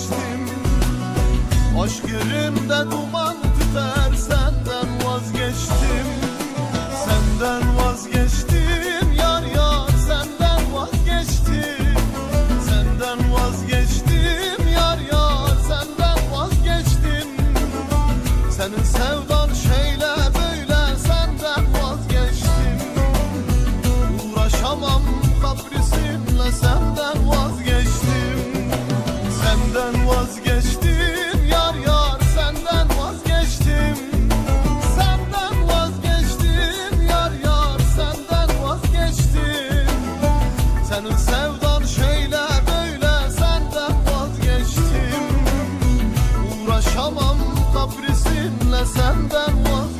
Vazgeçtim Aşk yerinde duman tüter Senden vazgeçtim. Senden vazgeçtim Yar yar senden vazgeçtim. Senden vazgeçtim yar yar senden vazgeçtim. Senin sevdan Uğraşamam kaprisinle senden vazgeçtim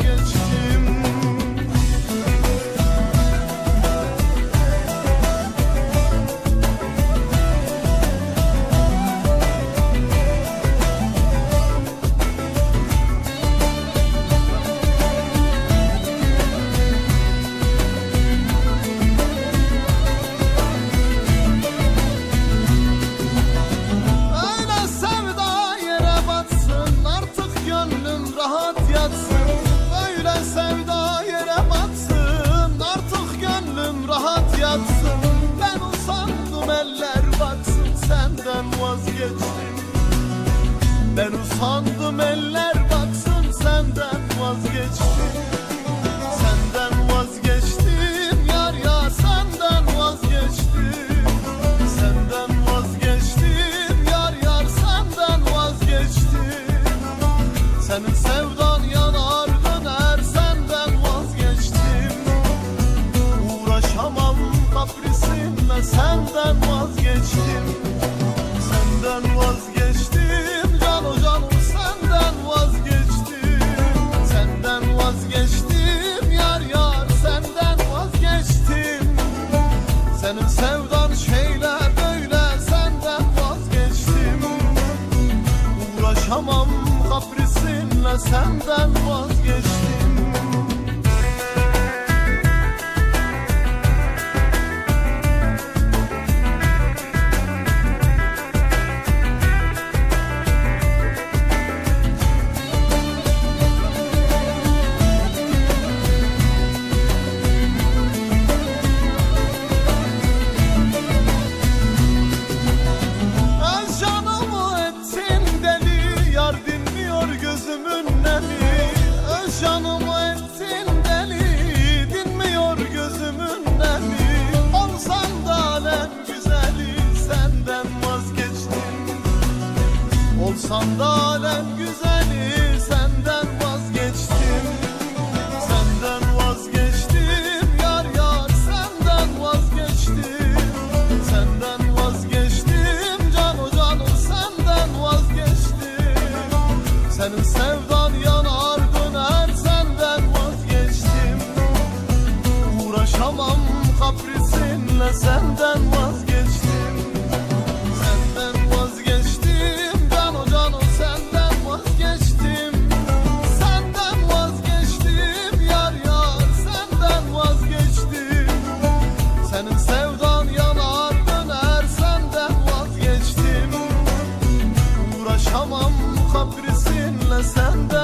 yatsın. Ben usandım eller baksın senden vazgeçtim. Ben usandım eller baksın senden senden vazgeçtim canımı ettin deli Dinmiyor gözümün neli Olsan da alem güzeli Senden vazgeçtim. Olsan da alem güzeli Senden vazgeçtim. Senden vazgeçtim yar yar senden vazgeçtim. Senden vazgeçtim can o canım senden vazgeçtim. Senin sevdan yanar senden vazgeçtim. Senden vazgeçtim. Cano cano senden vazgeçtim. Senden vazgeçtim. Yar yar senden vazgeçtim. Senin sevdan yanar döner Senden vazgeçtim. Uğraşamam kaprisinle senden.